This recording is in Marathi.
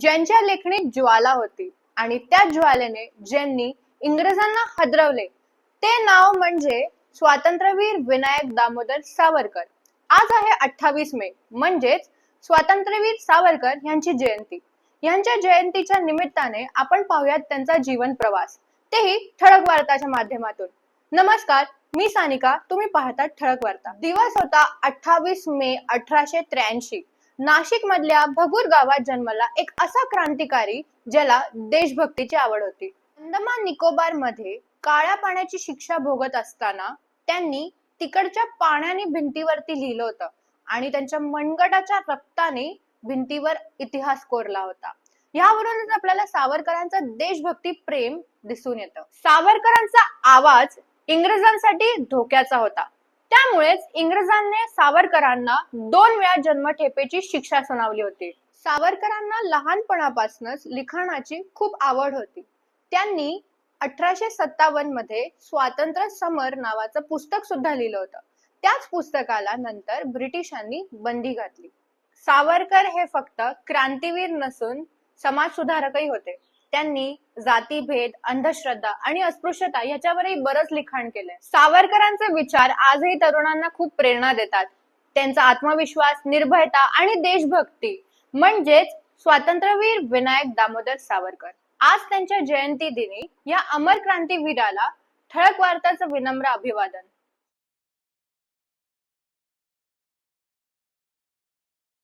ज्यांच्या लेखणीत ज्वाला होती. आणि त्या ज्वालेने ज्यांनी इंग्रजांना हदरवले ते नाव म्हणजे स्वातंत्र्यवीर विनायक दामोदर सावरकर. आज आहे अठ्ठावीस मे म्हणजेच स्वातंत्र्यवीर सावरकर यांची जयंती. यांच्या जयंतीच्या निमित्ताने आपण पाहूयात त्यांचा जीवन प्रवास. तेही ठळक वार्ताच्या माध्यमातून. नमस्कार मी सानिका. तुम्ही पाहता ठळक वार्ता. दिवस होता अठ्ठावीस मे अठराशे त्र्याऐंशी. नाशिक मधल्या भगूर गावात जन्मला एक असा क्रांतिकारी ज्याला देशभक्तीची आवड होती. अंदमान निकोबारमध्ये काळ्या पाण्याची शिक्षा भोगत असताना त्यांनी तिकडच्या पाण्याने भिंतीवरती लिहिलं होतं आणि त्यांच्या मनगटाच्या रक्ताने भिंतीवर इतिहास कोरला होता. यावरूनच आपल्याला सावरकरांचा देशभक्ती प्रेम दिसून येतं. सावरकरांचा आवाज इंग्रजांसाठी धोक्याचा होता. त्यामुळेच इंग्रजांनी सावरकरांना दोन वेळा जन्मठेपेची शिक्षा सुनावली होती. सावरकरांना लहानपणापासूनच लिखाणाची खूप आवड होती. त्यांनी अठराशे सत्तावन्नमध्ये स्वातंत्र्य समर नावाचं पुस्तक सुद्धा लिहिलं होतं. त्याच पुस्तकाला नंतर ब्रिटिशांनी बंदी घातली. सावरकर हे फक्त क्रांतीवीर नसून समाज सुधारकही होते. त्यांनी जातीभेद अंधश्रद्धा आणि अस्पृश्यता याच्यावरही बरंच लिखाण केलंय. सावरकरांचे विचार आजही तरुणांना खूप प्रेरणा देतात. त्यांचा आत्मविश्वास निर्भयता आणि देशभक्ती म्हणजेच स्वातंत्र्यवीर विनायक दामोदर सावरकर. आज त्यांच्या जयंती दिनी या अमर क्रांतीवीराला ठळक वार्ताचं विनम्र अभिवादन.